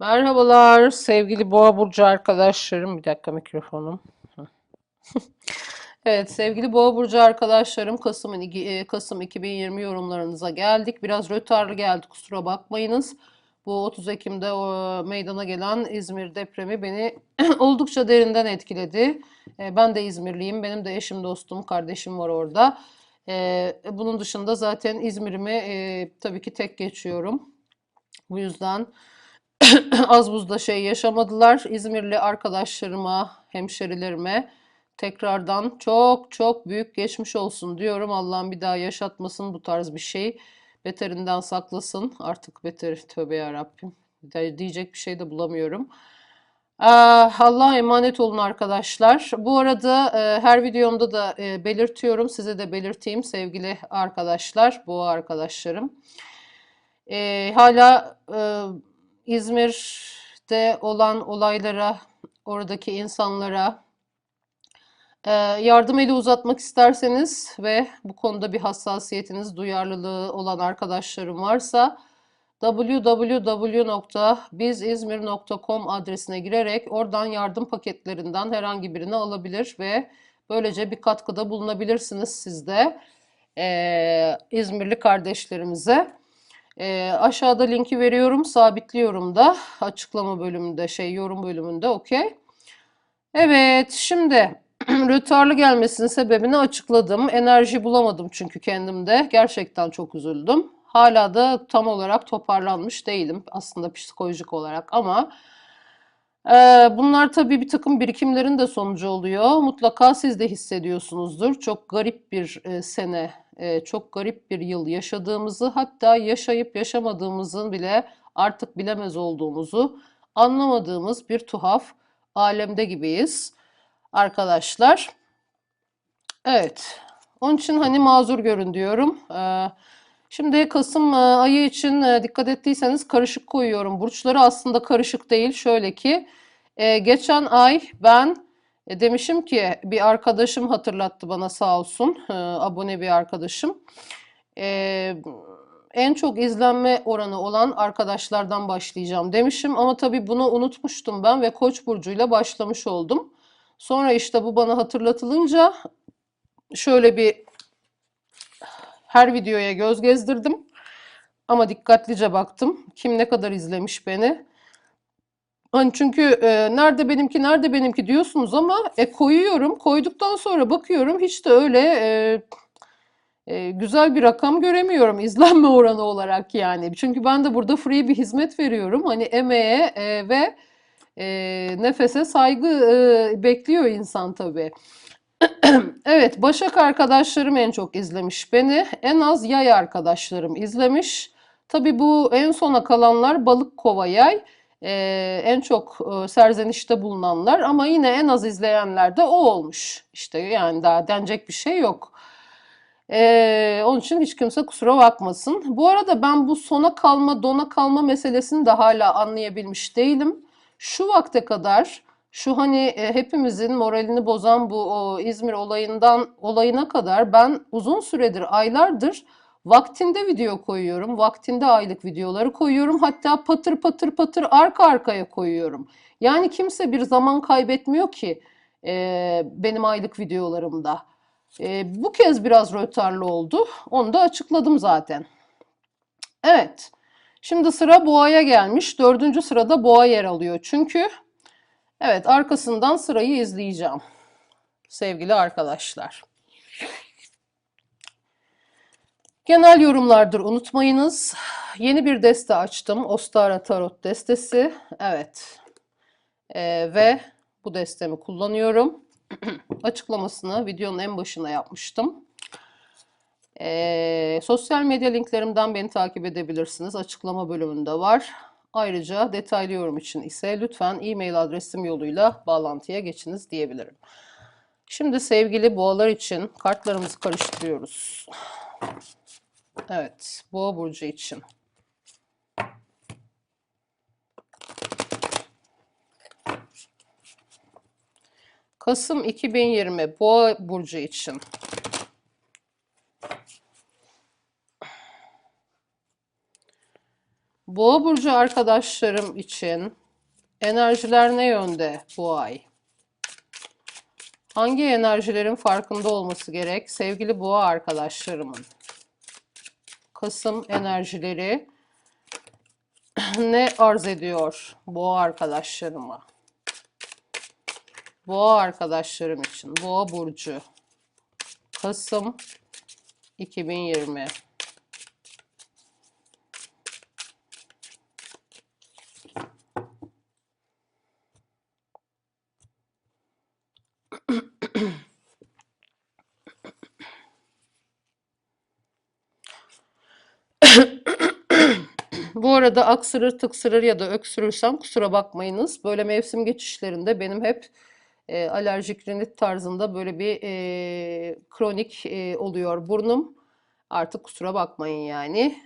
Merhabalar sevgili Boğa burcu arkadaşlarım. Bir dakika mikrofonum. Evet sevgili Boğa burcu arkadaşlarım Kasım e, Kasım 2020 yorumlarınıza geldik. Biraz rötarlı geldi kusura bakmayınız. Bu 30 Ekim'de o meydana gelen İzmir depremi beni oldukça derinden etkiledi. E, Ben de İzmirliyim. Benim de eşim, dostum, kardeşim var orada. E, Bunun dışında zaten İzmir'imi tabii ki tek geçiyorum. Bu yüzden az buzda şey yaşamadılar. İzmirli arkadaşlarıma, hemşerilerime tekrardan çok çok büyük geçmiş olsun diyorum. Allah'ım bir daha yaşatmasın bu tarz bir şey. Beterinden saklasın. Artık beter tövbe ya Rabbim. Diyecek bir şey de bulamıyorum. Ah, Allah'a emanet olun arkadaşlar. Bu arada e, her videomda da e, belirtiyorum. Size de belirteyim sevgili arkadaşlar, bu arkadaşlarım. E, hala e, İzmir'de olan olaylara, oradaki insanlara e, yardım eli uzatmak isterseniz ve bu konuda bir hassasiyetiniz, duyarlılığı olan arkadaşlarım varsa www.bizizmir.com adresine girerek oradan yardım paketlerinden herhangi birini alabilir ve böylece bir katkıda bulunabilirsiniz siz de e, İzmirli kardeşlerimize. E, aşağıda linki veriyorum, sabitliyorum da açıklama bölümünde, şey yorum bölümünde, okey. Evet, şimdi rötarlı gelmesinin sebebini açıkladım. Enerji bulamadım çünkü kendimde. Gerçekten çok üzüldüm. Hala da tam olarak toparlanmış değilim aslında psikolojik olarak ama e, bunlar tabii bir takım birikimlerin de sonucu oluyor. Mutlaka siz de hissediyorsunuzdur. Çok garip bir e, sene, çok garip bir yıl yaşadığımızı, hatta yaşayıp yaşamadığımızın bile artık bilemez olduğumuzu anlamadığımız bir tuhaf alemde gibiyiz arkadaşlar. Evet. Onun için hani mazur görün diyorum. Şimdi Kasım ayı için dikkat ettiyseniz karışık koyuyorum. Burçları aslında karışık değil. Şöyle ki geçen ay ben demişim ki bir arkadaşım hatırlattı bana sağ olsun. Abone bir arkadaşım. En çok izlenme oranı olan arkadaşlardan başlayacağım demişim. Ama tabii bunu unutmuştum ben ve Koç burcuyla başlamış oldum. Sonra işte bu bana hatırlatılınca şöyle bir her videoya göz gezdirdim. Ama dikkatlice baktım. Kim ne kadar izlemiş beni. Hani çünkü e, nerede benimki nerede benimki diyorsunuz ama e, koyuyorum. Koyduktan sonra bakıyorum hiç de öyle e, e, güzel bir rakam göremiyorum izlenme oranı olarak yani. Çünkü ben de burada free bir hizmet veriyorum. Hani emeğe e, ve e, nefese saygı e, bekliyor insan tabii. Evet, Başak arkadaşlarım en çok izlemiş beni. En az yay arkadaşlarım izlemiş. Tabii bu en sona kalanlar balık kova yay. Ee, en çok e, serzenişte bulunanlar ama yine en az izleyenler de o olmuş. İşte yani daha denecek bir şey yok. Ee, onun için hiç kimse kusura bakmasın. Bu arada ben bu sona kalma, dona kalma meselesini de hala anlayabilmiş değilim. Şu vakte kadar şu hani e, hepimizin moralini bozan bu o İzmir olayından olayına kadar ben uzun süredir, aylardır vaktinde video koyuyorum. Vaktinde aylık videoları koyuyorum. Hatta patır patır patır arka arkaya koyuyorum. Yani kimse bir zaman kaybetmiyor ki e, benim aylık videolarımda. E, bu kez biraz rötarlı oldu. Onu da açıkladım zaten. Evet. Şimdi sıra boğaya gelmiş. Dördüncü sırada boğa yer alıyor. Çünkü Evet, arkasından sırayı izleyeceğim. Sevgili arkadaşlar. Genel yorumlardır unutmayınız. Yeni bir deste açtım. Ostara Tarot destesi. Evet. Ee, ve bu destemi kullanıyorum. Açıklamasını videonun en başına yapmıştım. Ee, sosyal medya linklerimden beni takip edebilirsiniz. Açıklama bölümünde var. Ayrıca detaylı yorum için ise lütfen e-mail adresim yoluyla bağlantıya geçiniz diyebilirim. Şimdi sevgili boğalar için kartlarımızı karıştırıyoruz. Evet, boğa burcu için. Kasım 2020 boğa burcu için. Boğa burcu arkadaşlarım için enerjiler ne yönde bu ay? Hangi enerjilerin farkında olması gerek sevgili boğa arkadaşlarımın? Kasım enerjileri ne arz ediyor boğa arkadaşlarıma? Boğa arkadaşlarım için Boğa burcu Kasım 2020 Bu arada aksırır, tıksırır ya da öksürürsem kusura bakmayınız. Böyle mevsim geçişlerinde benim hep e, alerjik rinit tarzında böyle bir e, kronik e, oluyor burnum. Artık kusura bakmayın yani.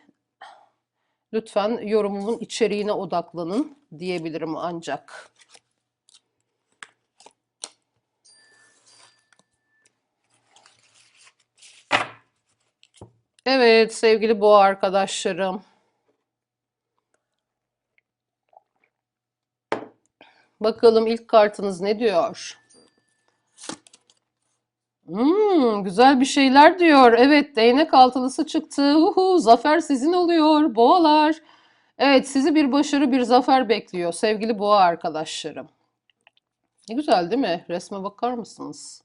Lütfen yorumumun içeriğine odaklanın diyebilirim ancak. Evet sevgili boğa arkadaşlarım. Bakalım ilk kartınız ne diyor? Hmm, güzel bir şeyler diyor. Evet, değnek altılısı çıktı. Uhu, zafer sizin oluyor, boğalar. Evet, sizi bir başarı, bir zafer bekliyor sevgili boğa arkadaşlarım. Ne güzel değil mi? Resme bakar mısınız?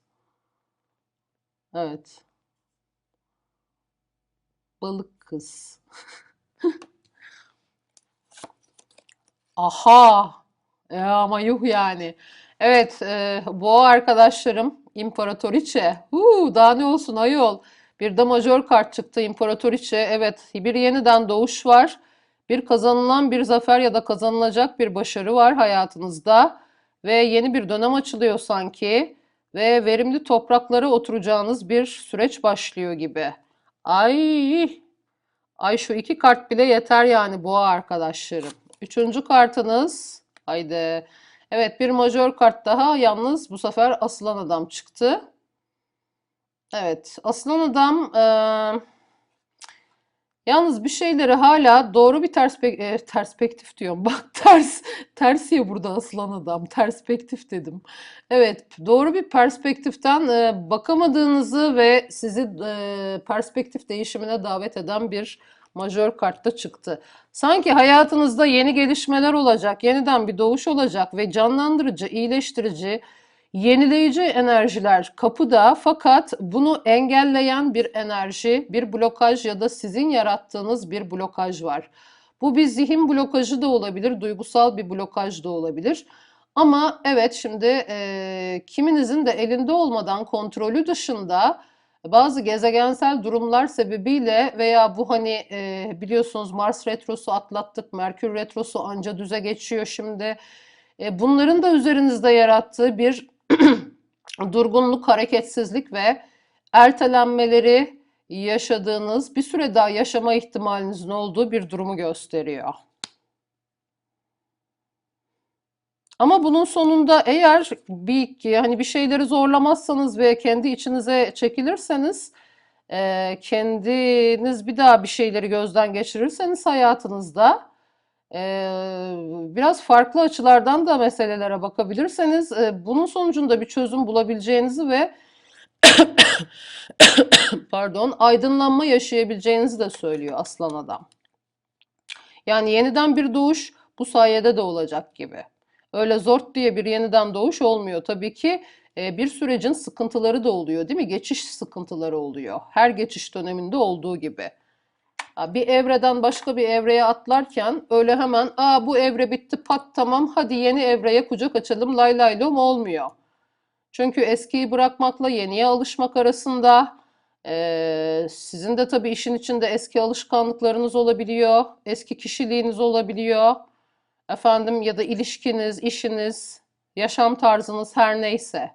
Evet. Balık kız. Aha. Ya ama yuh yani. Evet, e, boğa arkadaşlarım İmparatoriçe. Huu, daha ne olsun ayol. Bir de majör kart çıktı İmparatoriçe. Evet, bir yeniden doğuş var. Bir kazanılan bir zafer ya da kazanılacak bir başarı var hayatınızda. Ve yeni bir dönem açılıyor sanki. Ve verimli topraklara oturacağınız bir süreç başlıyor gibi. Ay, ay şu iki kart bile yeter yani boğa arkadaşlarım. Üçüncü kartınız. Haydi. Evet bir majör kart daha. Yalnız bu sefer aslan adam çıktı. Evet aslan adam eee, yalnız bir şeyleri hala doğru bir perspek e, perspektif diyorum. Bak ters ters ya burada aslan adam. Perspektif dedim. Evet doğru bir perspektiften e, bakamadığınızı ve sizi e, perspektif değişimine davet eden bir majör kartta çıktı. Sanki hayatınızda yeni gelişmeler olacak, yeniden bir doğuş olacak ve canlandırıcı, iyileştirici, yenileyici enerjiler kapıda fakat bunu engelleyen bir enerji, bir blokaj ya da sizin yarattığınız bir blokaj var. Bu bir zihin blokajı da olabilir, duygusal bir blokaj da olabilir. Ama evet şimdi e, kiminizin de elinde olmadan kontrolü dışında bazı gezegensel durumlar sebebiyle veya bu hani e, biliyorsunuz Mars retrosu atlattık, Merkür retrosu anca düze geçiyor şimdi. E, bunların da üzerinizde yarattığı bir durgunluk, hareketsizlik ve ertelenmeleri yaşadığınız, bir süre daha yaşama ihtimalinizin olduğu bir durumu gösteriyor. Ama bunun sonunda eğer bir hani bir şeyleri zorlamazsanız ve kendi içinize çekilirseniz, e, kendiniz bir daha bir şeyleri gözden geçirirseniz hayatınızda e, biraz farklı açılardan da meselelere bakabilirseniz e, bunun sonucunda bir çözüm bulabileceğinizi ve pardon aydınlanma yaşayabileceğinizi de söylüyor Aslan Adam. Yani yeniden bir doğuş bu sayede de olacak gibi. Öyle zort diye bir yeniden doğuş olmuyor. Tabii ki e, bir sürecin sıkıntıları da oluyor değil mi? Geçiş sıkıntıları oluyor. Her geçiş döneminde olduğu gibi. Bir evreden başka bir evreye atlarken öyle hemen aa bu evre bitti pat tamam hadi yeni evreye kucak açalım lay lay lom olmuyor. Çünkü eskiyi bırakmakla yeniye alışmak arasında e, sizin de tabii işin içinde eski alışkanlıklarınız olabiliyor, eski kişiliğiniz olabiliyor efendim ya da ilişkiniz, işiniz, yaşam tarzınız her neyse.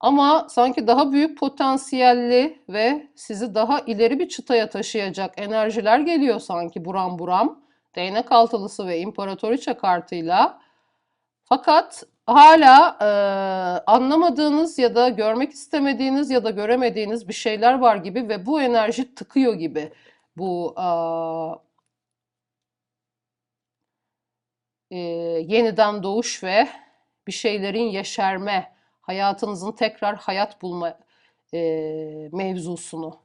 Ama sanki daha büyük potansiyelli ve sizi daha ileri bir çıtaya taşıyacak enerjiler geliyor sanki buram buram. Değnek altılısı ve imparatoriçe kartıyla. Fakat hala e, anlamadığınız ya da görmek istemediğiniz ya da göremediğiniz bir şeyler var gibi ve bu enerji tıkıyor gibi bu e, yeniden doğuş ve bir şeylerin yeşerme, hayatınızın tekrar hayat bulma e, mevzusunu.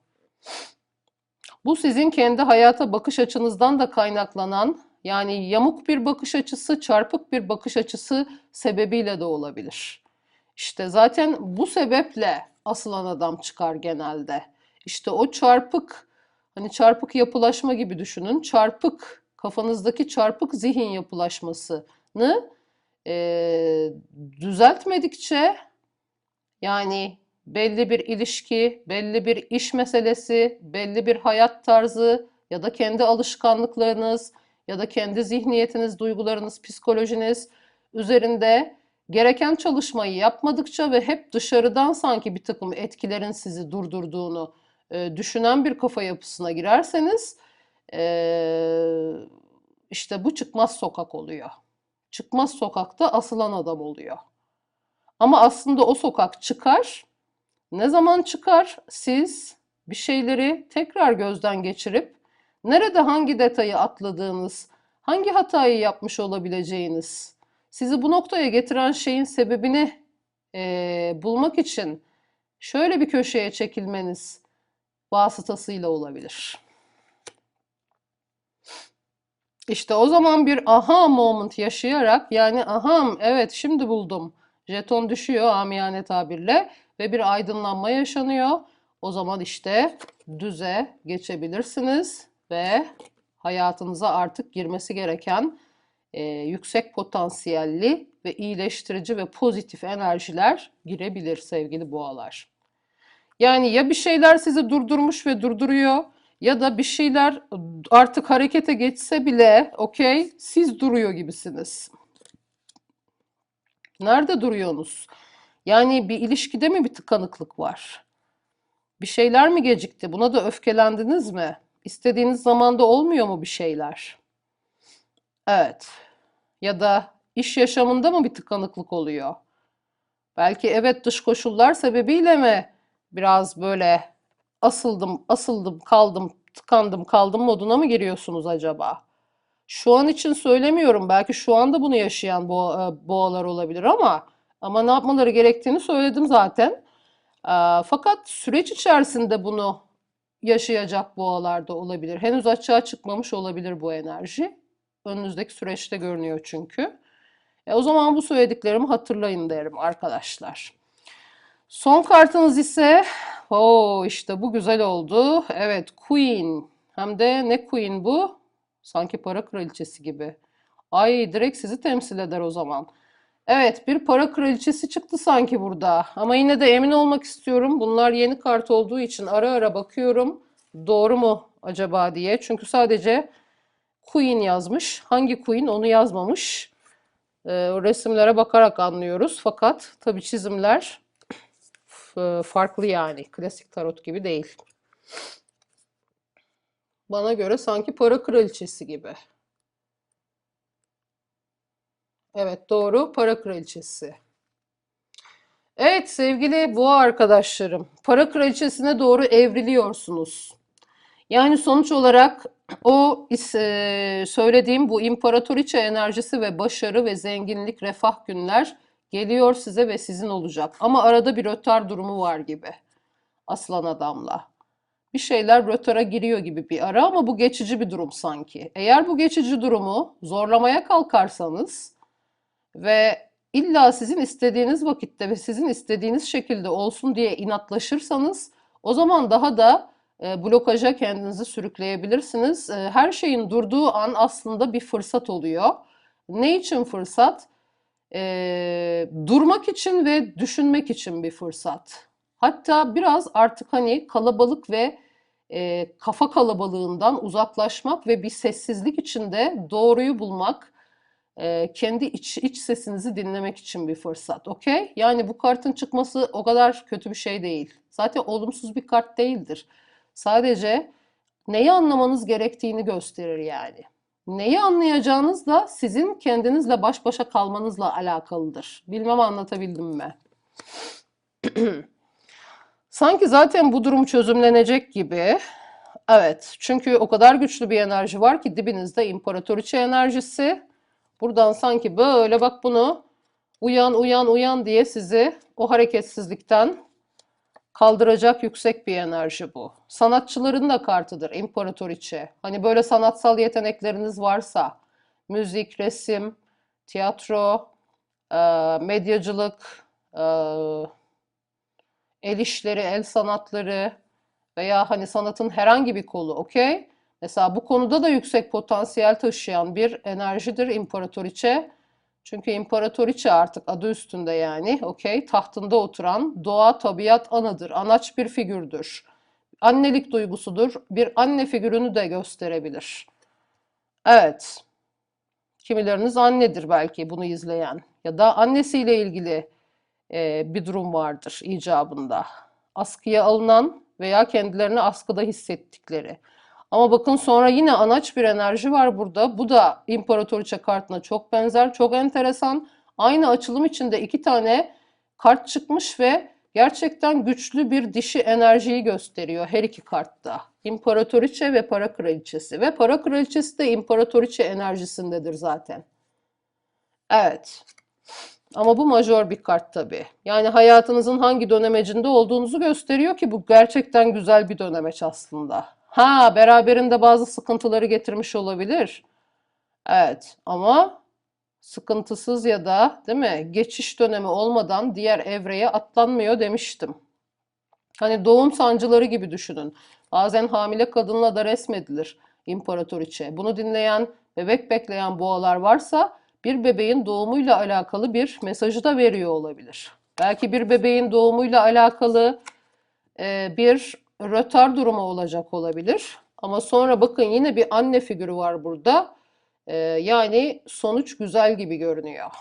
Bu sizin kendi hayata bakış açınızdan da kaynaklanan, yani yamuk bir bakış açısı, çarpık bir bakış açısı sebebiyle de olabilir. İşte zaten bu sebeple asılan adam çıkar genelde. İşte o çarpık, hani çarpık yapılaşma gibi düşünün. Çarpık, kafanızdaki çarpık zihin yapılaşmasını eee, düzeltmedikçe yani belli bir ilişki, belli bir iş meselesi, belli bir hayat tarzı ya da kendi alışkanlıklarınız ya da kendi zihniyetiniz, duygularınız, psikolojiniz üzerinde gereken çalışmayı yapmadıkça ve hep dışarıdan sanki bir takım etkilerin sizi durdurduğunu e, düşünen bir kafa yapısına girerseniz e, işte bu çıkmaz sokak oluyor. Çıkmaz sokakta asılan adam oluyor. Ama aslında o sokak çıkar. Ne zaman çıkar? Siz bir şeyleri tekrar gözden geçirip nerede hangi detayı atladığınız, hangi hatayı yapmış olabileceğiniz, sizi bu noktaya getiren şeyin sebebini eee, bulmak için şöyle bir köşeye çekilmeniz vasıtasıyla olabilir. İşte o zaman bir aha moment yaşayarak yani aham evet şimdi buldum. Jeton düşüyor amiyane tabirle ve bir aydınlanma yaşanıyor. O zaman işte düze geçebilirsiniz ve hayatınıza artık girmesi gereken e, yüksek potansiyelli ve iyileştirici ve pozitif enerjiler girebilir sevgili boğalar. Yani ya bir şeyler sizi durdurmuş ve durduruyor ya da bir şeyler artık harekete geçse bile okey siz duruyor gibisiniz. Nerede duruyorsunuz? Yani bir ilişkide mi bir tıkanıklık var? Bir şeyler mi gecikti? Buna da öfkelendiniz mi? İstediğiniz zamanda olmuyor mu bir şeyler? Evet. Ya da iş yaşamında mı bir tıkanıklık oluyor? Belki evet dış koşullar sebebiyle mi biraz böyle asıldım, asıldım, kaldım, tıkandım, kaldım moduna mı giriyorsunuz acaba? Şu an için söylemiyorum. Belki şu anda bunu yaşayan boğa, e, boğalar olabilir ama ama ne yapmaları gerektiğini söyledim zaten. Eee, fakat süreç içerisinde bunu yaşayacak boğalar da olabilir. Henüz açığa çıkmamış olabilir bu enerji. Önünüzdeki süreçte görünüyor çünkü. E, o zaman bu söylediklerimi hatırlayın derim arkadaşlar. Son kartınız ise o işte bu güzel oldu. Evet Queen. Hem de ne Queen bu? Sanki para kraliçesi gibi. Ay direkt sizi temsil eder o zaman. Evet bir para kraliçesi çıktı sanki burada. Ama yine de emin olmak istiyorum. Bunlar yeni kart olduğu için ara ara bakıyorum. Doğru mu acaba diye. Çünkü sadece Queen yazmış. Hangi Queen onu yazmamış. Ee, resimlere bakarak anlıyoruz. Fakat tabii çizimler farklı yani. Klasik tarot gibi değil. Bana göre sanki para kraliçesi gibi. Evet doğru para kraliçesi. Evet sevgili boğa arkadaşlarım, para kraliçesine doğru evriliyorsunuz. Yani sonuç olarak o eee, söylediğim bu imparatoriçe enerjisi ve başarı ve zenginlik, refah günler geliyor size ve sizin olacak. Ama arada bir rötar durumu var gibi aslan adamla. Bir şeyler rötara giriyor gibi bir ara ama bu geçici bir durum sanki. Eğer bu geçici durumu zorlamaya kalkarsanız ve illa sizin istediğiniz vakitte ve sizin istediğiniz şekilde olsun diye inatlaşırsanız o zaman daha da e, blokaja kendinizi sürükleyebilirsiniz. E, her şeyin durduğu an aslında bir fırsat oluyor. Ne için fırsat? E, durmak için ve düşünmek için bir fırsat. Hatta biraz artık hani kalabalık ve e, kafa kalabalığından uzaklaşmak ve bir sessizlik içinde doğruyu bulmak, e, kendi iç, iç sesinizi dinlemek için bir fırsat. Okey? Yani bu kartın çıkması o kadar kötü bir şey değil. Zaten olumsuz bir kart değildir. Sadece neyi anlamanız gerektiğini gösterir yani. Neyi anlayacağınız da sizin kendinizle baş başa kalmanızla alakalıdır. Bilmem anlatabildim mi? Sanki zaten bu durum çözümlenecek gibi. Evet, çünkü o kadar güçlü bir enerji var ki dibinizde imparatoriçe enerjisi. Buradan sanki böyle bak bunu uyan uyan uyan diye sizi o hareketsizlikten kaldıracak yüksek bir enerji bu. Sanatçıların da kartıdır imparatoriçe. Hani böyle sanatsal yetenekleriniz varsa müzik, resim, tiyatro, e, medyacılık, e, el işleri, el sanatları veya hani sanatın herhangi bir kolu, okey? Mesela bu konuda da yüksek potansiyel taşıyan bir enerjidir imparatoriçe. Çünkü imparatoriçe artık adı üstünde yani, okey? Tahtında oturan doğa, tabiat anıdır, anaç bir figürdür. Annelik duygusudur. Bir anne figürünü de gösterebilir. Evet. Kimileriniz annedir belki bunu izleyen ya da annesiyle ilgili e, bir durum vardır icabında. Askıya alınan veya kendilerini askıda hissettikleri. Ama bakın sonra yine anaç bir enerji var burada. Bu da İmparatoriçe kartına çok benzer, çok enteresan. Aynı açılım içinde iki tane kart çıkmış ve gerçekten güçlü bir dişi enerjiyi gösteriyor her iki kartta. İmparatoriçe ve para kraliçesi ve para kraliçesi de imparatoriçe enerjisindedir zaten. Evet. Ama bu majör bir kart tabii. Yani hayatınızın hangi dönemecinde olduğunuzu gösteriyor ki bu gerçekten güzel bir dönemeç aslında. Ha, beraberinde bazı sıkıntıları getirmiş olabilir. Evet, ama sıkıntısız ya da değil mi geçiş dönemi olmadan diğer evreye atlanmıyor demiştim. Hani doğum sancıları gibi düşünün. Bazen hamile kadınla da resmedilir imparatoriçe. Bunu dinleyen, bebek bekleyen boğalar varsa bir bebeğin doğumuyla alakalı bir mesajı da veriyor olabilir. Belki bir bebeğin doğumuyla alakalı bir rötar durumu olacak olabilir. Ama sonra bakın yine bir anne figürü var burada. E, yani sonuç güzel gibi görünüyor.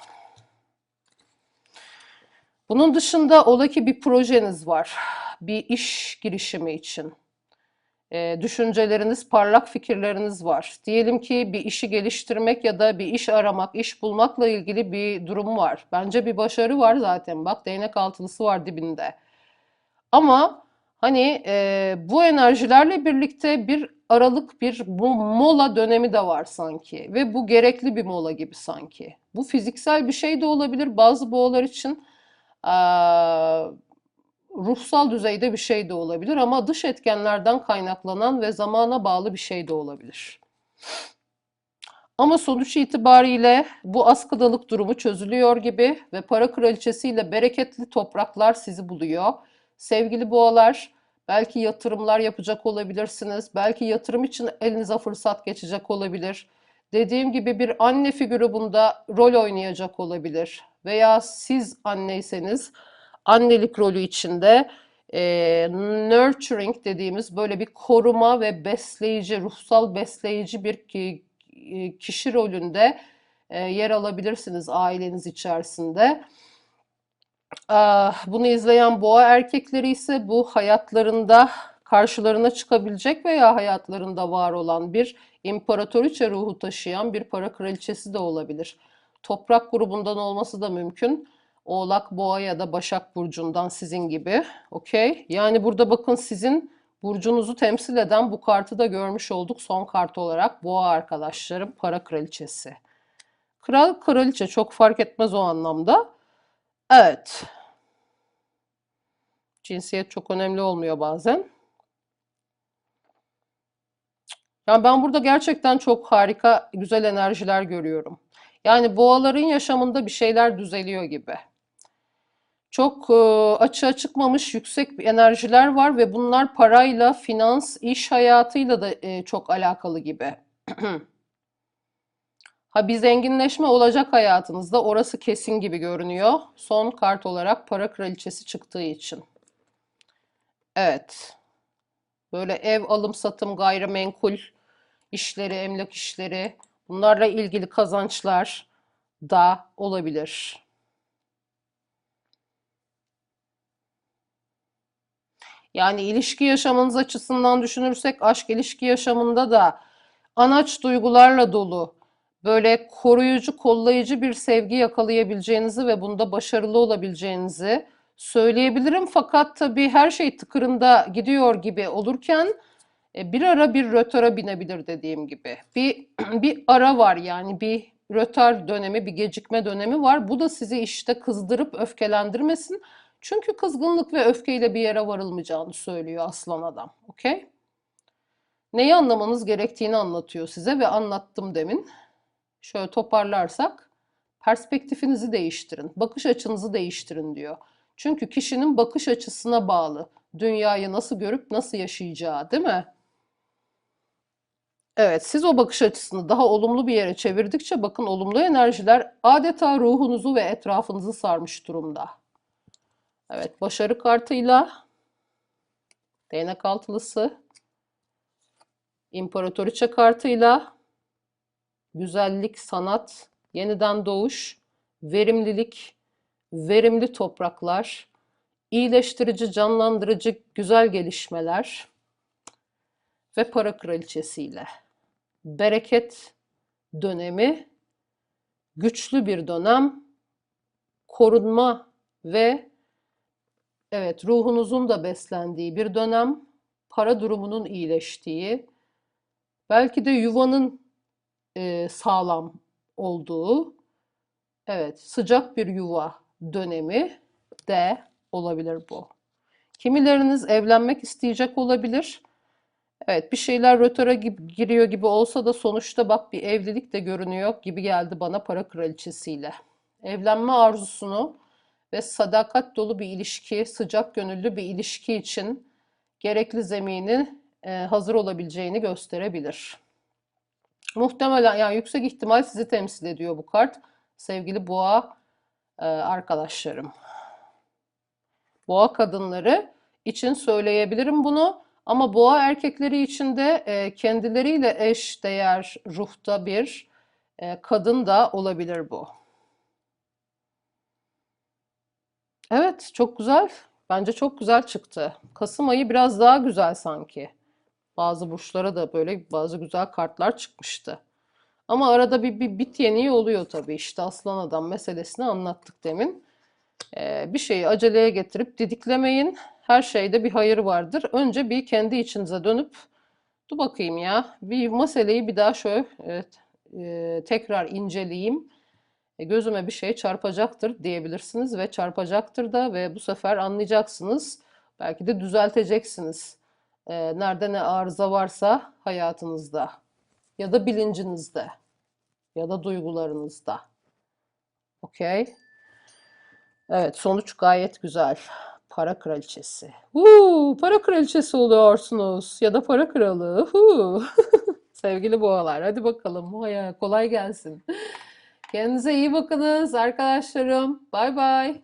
Bunun dışında ola ki bir projeniz var. Bir iş girişimi için. E, düşünceleriniz, parlak fikirleriniz var. Diyelim ki bir işi geliştirmek ya da bir iş aramak, iş bulmakla ilgili bir durum var. Bence bir başarı var zaten. Bak değnek altılısı var dibinde. Ama hani e, bu enerjilerle birlikte bir aralık, bir bu mola dönemi de var sanki. Ve bu gerekli bir mola gibi sanki. Bu fiziksel bir şey de olabilir. Bazı boğalar için e, ruhsal düzeyde bir şey de olabilir ama dış etkenlerden kaynaklanan ve zamana bağlı bir şey de olabilir. Ama sonuç itibariyle bu askıdalık durumu çözülüyor gibi ve para kraliçesiyle bereketli topraklar sizi buluyor. Sevgili boğalar, belki yatırımlar yapacak olabilirsiniz. Belki yatırım için elinize fırsat geçecek olabilir. Dediğim gibi bir anne figürü bunda rol oynayacak olabilir. Veya siz anneyseniz annelik rolü içinde e, nurturing dediğimiz böyle bir koruma ve besleyici, ruhsal besleyici bir e, kişi rolünde e, yer alabilirsiniz aileniz içerisinde. Ah, Bunu izleyen boğa erkekleri ise bu hayatlarında karşılarına çıkabilecek veya hayatlarında var olan bir imparatoriçe ruhu taşıyan bir para kraliçesi de olabilir. Toprak grubundan olması da mümkün. Oğlak, Boğa ya da Başak burcundan sizin gibi. Okey. Yani burada bakın sizin burcunuzu temsil eden bu kartı da görmüş olduk son kart olarak. Boğa arkadaşlarım para kraliçesi. Kral, kraliçe çok fark etmez o anlamda. Evet. Cinsiyet çok önemli olmuyor bazen. Yani ben burada gerçekten çok harika, güzel enerjiler görüyorum. Yani boğaların yaşamında bir şeyler düzeliyor gibi. Çok e, açığa çıkmamış yüksek enerjiler var ve bunlar parayla, finans, iş hayatıyla da e, çok alakalı gibi. Ha bir zenginleşme olacak hayatınızda orası kesin gibi görünüyor. Son kart olarak para kraliçesi çıktığı için. Evet. Böyle ev alım satım gayrimenkul işleri, emlak işleri bunlarla ilgili kazançlar da olabilir. Yani ilişki yaşamınız açısından düşünürsek aşk ilişki yaşamında da anaç duygularla dolu, böyle koruyucu, kollayıcı bir sevgi yakalayabileceğinizi ve bunda başarılı olabileceğinizi söyleyebilirim. Fakat tabii her şey tıkırında gidiyor gibi olurken e, bir ara bir rötora binebilir dediğim gibi. Bir bir ara var yani bir rötar dönemi, bir gecikme dönemi var. Bu da sizi işte kızdırıp öfkelendirmesin. Çünkü kızgınlık ve öfkeyle bir yere varılmayacağını söylüyor aslan adam. Okey? Neyi anlamanız gerektiğini anlatıyor size ve anlattım demin. Şöyle toparlarsak, perspektifinizi değiştirin, bakış açınızı değiştirin diyor. Çünkü kişinin bakış açısına bağlı. Dünyayı nasıl görüp nasıl yaşayacağı, değil mi? Evet, siz o bakış açısını daha olumlu bir yere çevirdikçe bakın olumlu enerjiler adeta ruhunuzu ve etrafınızı sarmış durumda. Evet, başarı kartıyla değnek altılısı, imparatoriçe kartıyla güzellik, sanat, yeniden doğuş, verimlilik, verimli topraklar, iyileştirici, canlandırıcı güzel gelişmeler ve para kraliçesiyle. Bereket dönemi, güçlü bir dönem, korunma ve evet ruhunuzun da beslendiği bir dönem, para durumunun iyileştiği, belki de yuvanın e, sağlam olduğu, evet sıcak bir yuva dönemi de olabilir bu. Kimileriniz evlenmek isteyecek olabilir. Evet bir şeyler rötora gibi, giriyor gibi olsa da sonuçta bak bir evlilik de görünüyor gibi geldi bana para kraliçesiyle. Evlenme arzusunu ve sadakat dolu bir ilişki, sıcak gönüllü bir ilişki için gerekli zemini e, hazır olabileceğini gösterebilir. Muhtemelen yani yüksek ihtimal sizi temsil ediyor bu kart. Sevgili boğa e, arkadaşlarım. Boğa kadınları için söyleyebilirim bunu. Ama boğa erkekleri için de e, kendileriyle eş değer ruhta bir e, kadın da olabilir bu. Evet, çok güzel. Bence çok güzel çıktı. Kasım ayı biraz daha güzel sanki. Bazı burçlara da böyle bazı güzel kartlar çıkmıştı. Ama arada bir, bir bit yeniği oluyor tabii. İşte aslan adam meselesini anlattık demin. Ee, bir şeyi aceleye getirip didiklemeyin. Her şeyde bir hayır vardır. Önce bir kendi içinize dönüp dur bakayım ya bir meseleyi bir daha şöyle evet, e, tekrar inceleyeyim. E, gözüme bir şey çarpacaktır diyebilirsiniz ve çarpacaktır da ve bu sefer anlayacaksınız. Belki de düzelteceksiniz. E, nerede ne arıza varsa hayatınızda ya da bilincinizde ya da duygularınızda. Okey? Evet, sonuç gayet güzel. Para kraliçesi. Uuu, para kraliçesi oluyorsunuz ya da para kralı. Sevgili boğalar, hadi bakalım. Kolay gelsin. Kendinize iyi bakınız arkadaşlarım. Bay bay.